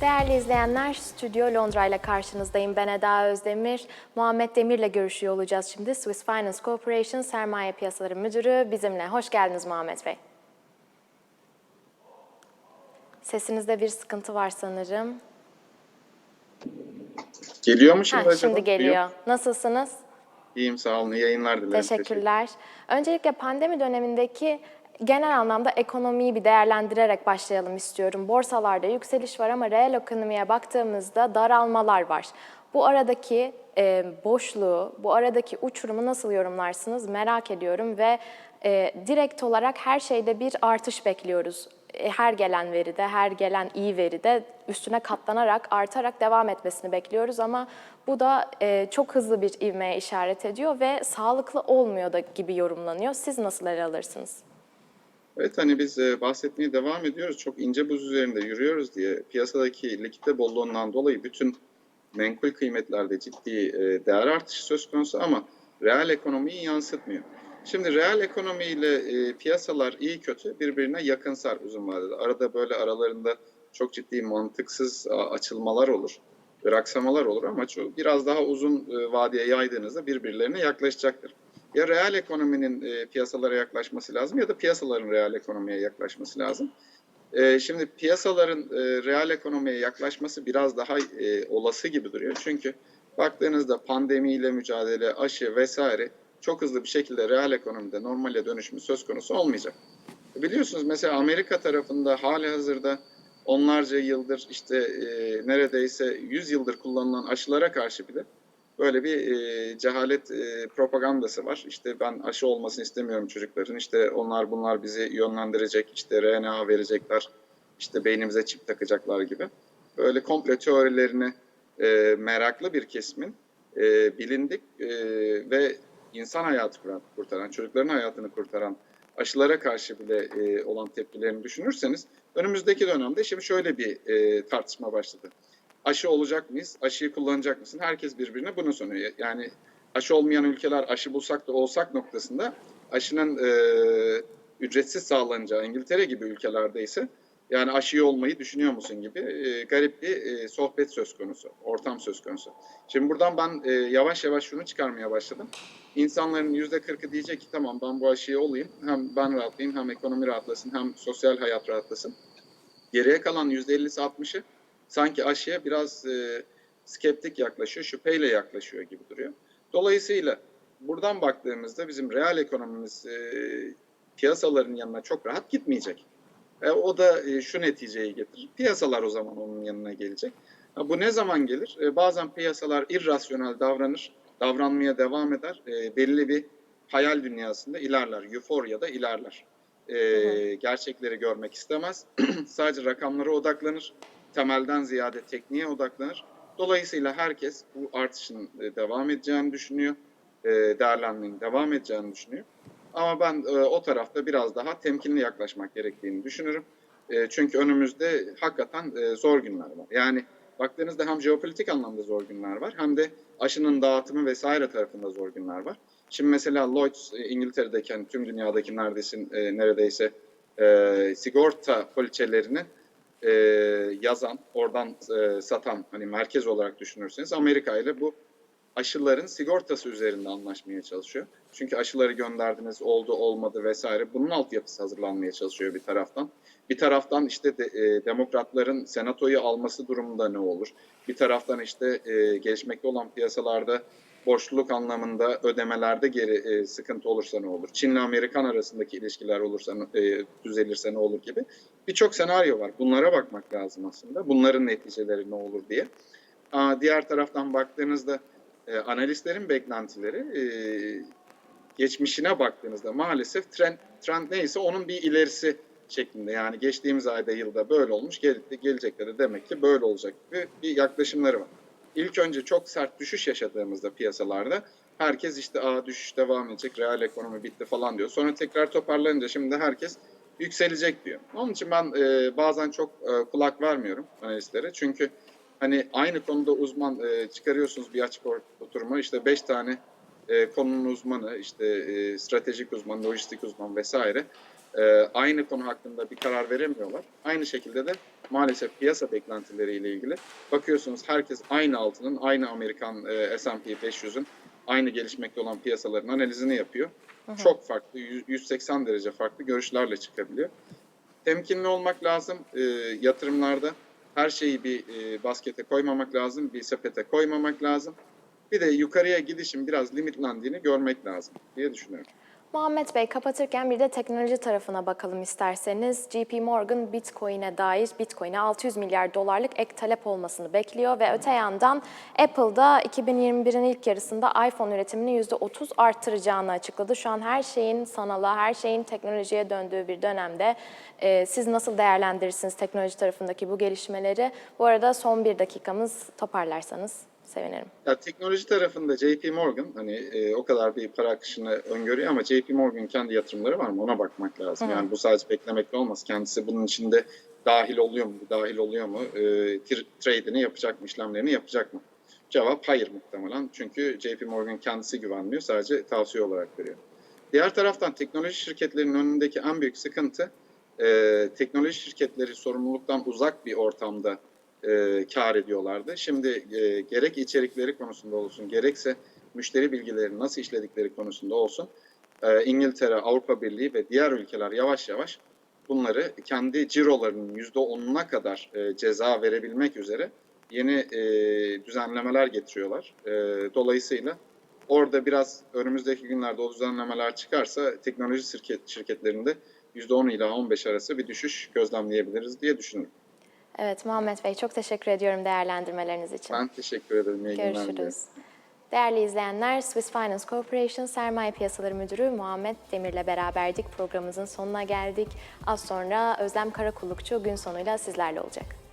Değerli izleyenler, Stüdyo Londra ile karşınızdayım. Ben Eda Özdemir. Muhammed Demir'le görüşüyor olacağız şimdi. Swiss Finance Corporation Sermaye Piyasaları Müdürü bizimle. Hoş geldiniz Muhammed Bey. Sesinizde bir sıkıntı var sanırım. Geliyor mu şimdi Ha, acaba? şimdi geliyor. Nasılsınız? İyiyim sağ olun. İyi yayınlar dilerim. Teşekkürler. Öncelikle pandemi dönemindeki genel anlamda ekonomiyi bir değerlendirerek başlayalım istiyorum. Borsalarda yükseliş var ama reel ekonomiye baktığımızda daralmalar var. Bu aradaki e, boşluğu, bu aradaki uçurumu nasıl yorumlarsınız merak ediyorum ve e, direkt olarak her şeyde bir artış bekliyoruz. E, Her gelen veride, her gelen iyi veride üstüne katlanarak, artarak devam etmesini bekliyoruz ama bu da e, çok hızlı bir ivmeye işaret ediyor ve sağlıklı olmuyor da gibi yorumlanıyor. Siz nasıl ele alırsınız? Evet hani biz bahsetmeye devam ediyoruz. Çok ince buz üzerinde yürüyoruz diye piyasadaki likite bolluğundan dolayı bütün menkul kıymetlerde ciddi değer artışı söz konusu ama reel ekonomiyi yansıtmıyor. Şimdi reel ekonomiyle e, piyasalar iyi kötü birbirine yakınsar uzun vadede. Arada böyle aralarında çok ciddi mantıksız açılmalar olur. Raksamalar olur ama biraz daha uzun vadeye yaydığınızda birbirlerine yaklaşacaktır. Ya reel ekonominin e, piyasalara yaklaşması lazım ya da piyasaların reel ekonomiye yaklaşması lazım. E, şimdi piyasaların e, reel ekonomiye yaklaşması biraz daha e, olası gibi duruyor. Çünkü baktığınızda pandemiyle mücadele, aşı vesaire çok hızlı bir şekilde reel ekonomide normale dönüşümü söz konusu olmayacak. Biliyorsunuz mesela Amerika tarafında hali hazırda onlarca yıldır işte e, neredeyse 100 yıldır kullanılan aşılara karşı bile böyle bir e, cehalet e, propagandası var. İşte ben aşı olmasını istemiyorum çocukların. İşte onlar bunlar bizi yönlendirecek. işte RNA verecekler. işte beynimize çip takacaklar gibi. Böyle komple teorilerini e, meraklı bir kesimin e, bilindik e, ve insan hayatı kurtaran, çocukların hayatını kurtaran aşılara karşı bile e, olan tepkilerini düşünürseniz önümüzdeki dönemde şimdi şöyle bir e, tartışma başladı aşı olacak mıyız? Aşıyı kullanacak mısın? Herkes birbirine bunu soruyor. Yani aşı olmayan ülkeler aşı bulsak da olsak noktasında aşının e, ücretsiz sağlanacağı İngiltere gibi ülkelerde ise yani aşıyı olmayı düşünüyor musun gibi e, garip bir e, sohbet söz konusu, ortam söz konusu. Şimdi buradan ben e, yavaş yavaş şunu çıkarmaya başladım. İnsanların yüzde kırkı diyecek ki tamam ben bu aşıyı olayım. Hem ben rahatlayayım hem ekonomi rahatlasın hem sosyal hayat rahatlasın. Geriye kalan yüzde ellisi altmışı sanki aşıya biraz e, skeptik yaklaşıyor, şüpheyle yaklaşıyor gibi duruyor. Dolayısıyla buradan baktığımızda bizim reel ekonomimiz e, piyasaların yanına çok rahat gitmeyecek. E, o da e, şu neticeyi getirir. Piyasalar o zaman onun yanına gelecek. Ha, bu ne zaman gelir? E, bazen piyasalar irrasyonel davranır, davranmaya devam eder. E, belli bir hayal dünyasında ilerler, euforyada ilerler. E, gerçekleri görmek istemez. Sadece rakamlara odaklanır temelden ziyade tekniğe odaklanır. Dolayısıyla herkes bu artışın e, devam edeceğini düşünüyor. E, Değerlenmenin devam edeceğini düşünüyor. Ama ben e, o tarafta biraz daha temkinli yaklaşmak gerektiğini düşünürüm. Çünkü önümüzde hakikaten zor günler var. Yani baktığınızda hem jeopolitik anlamda zor günler var hem de aşının dağıtımı vesaire tarafında zor günler var. Şimdi mesela Lloyds İngiltere'deki tüm dünyadaki neredeyse, neredeyse sigorta poliçelerini e, yazan, oradan e, satan hani merkez olarak düşünürseniz Amerika ile bu aşıların sigortası üzerinde anlaşmaya çalışıyor. Çünkü aşıları gönderdiniz, oldu olmadı vesaire. Bunun altyapısı hazırlanmaya çalışıyor bir taraftan. Bir taraftan işte de, e, demokratların senatoyu alması durumunda ne olur? Bir taraftan işte e, gelişmekte olan piyasalarda borçluluk anlamında ödemelerde geri e, sıkıntı olursa ne olur? Çin'le Amerikan arasındaki ilişkiler olursa e, düzelirse ne olur gibi birçok senaryo var. Bunlara bakmak lazım aslında. Bunların neticeleri ne olur diye. Aa, diğer taraftan baktığınızda e, analistlerin beklentileri e, geçmişine baktığınızda maalesef trend, trend neyse onun bir ilerisi şeklinde. Yani geçtiğimiz ayda yılda böyle olmuş, gel, gelecekte de demek ki böyle olacak gibi bir yaklaşımları var. İlk önce çok sert düşüş yaşadığımızda piyasalarda herkes işte Aa, düşüş devam edecek, reel ekonomi bitti falan diyor. Sonra tekrar toparlanınca şimdi herkes yükselecek diyor. Onun için ben e, bazen çok e, kulak vermiyorum analistlere. Çünkü hani aynı konuda uzman e, çıkarıyorsunuz bir açık oturuma işte beş tane e, konunun uzmanı, işte e, stratejik uzman, lojistik uzman vesaire e, aynı konu hakkında bir karar veremiyorlar. Aynı şekilde de maalesef piyasa beklentileriyle ilgili. Bakıyorsunuz herkes aynı altının, aynı Amerikan e, S&P 500'ün, aynı gelişmekte olan piyasaların analizini yapıyor. Çok farklı, 100 180 derece farklı görüşlerle çıkabiliyor. Temkinli olmak lazım e, yatırımlarda. Her şeyi bir e, baskete koymamak lazım, bir sepete koymamak lazım. Bir de yukarıya gidişin biraz limitlendiğini görmek lazım diye düşünüyorum. Muhammed Bey kapatırken bir de teknoloji tarafına bakalım isterseniz. JP Morgan Bitcoin'e dair Bitcoin'e 600 milyar dolarlık ek talep olmasını bekliyor ve öte yandan Apple'da 2021'in ilk yarısında iPhone üretimini %30 arttıracağını açıkladı. Şu an her şeyin sanala, her şeyin teknolojiye döndüğü bir dönemde e, siz nasıl değerlendirirsiniz teknoloji tarafındaki bu gelişmeleri? Bu arada son bir dakikamız toparlarsanız sevinirim. Ya teknoloji tarafında JP Morgan hani e, o kadar bir para akışını öngörüyor ama JP Morgan kendi yatırımları var mı ona bakmak lazım. Hı. Yani bu sadece beklemekle olmaz. Kendisi bunun içinde dahil oluyor mu, dahil oluyor mu, e, trade'ini yapacak mı, işlemlerini yapacak mı? Cevap hayır muhtemelen. Çünkü JP Morgan kendisi güvenmiyor, sadece tavsiye olarak veriyor. Diğer taraftan teknoloji şirketlerinin önündeki en büyük sıkıntı e, teknoloji şirketleri sorumluluktan uzak bir ortamda e, kar ediyorlardı. Şimdi e, gerek içerikleri konusunda olsun, gerekse müşteri bilgilerini nasıl işledikleri konusunda olsun, e, İngiltere, Avrupa Birliği ve diğer ülkeler yavaş yavaş bunları kendi cirolarının %10'una kadar e, ceza verebilmek üzere yeni e, düzenlemeler getiriyorlar. E, dolayısıyla orada biraz önümüzdeki günlerde o düzenlemeler çıkarsa teknoloji şirket, şirketlerinde %10 ila 15 arası bir düşüş gözlemleyebiliriz diye düşünüyorum. Evet Muhammed Bey çok teşekkür ediyorum değerlendirmeleriniz için. Ben teşekkür ederim. İyi. Görüşürüz. Değerli izleyenler, Swiss Finance Corporation Sermaye Piyasaları Müdürü Muhammed Demir'le beraberdik. Programımızın sonuna geldik. Az sonra Özlem Karakullukçu gün sonuyla sizlerle olacak.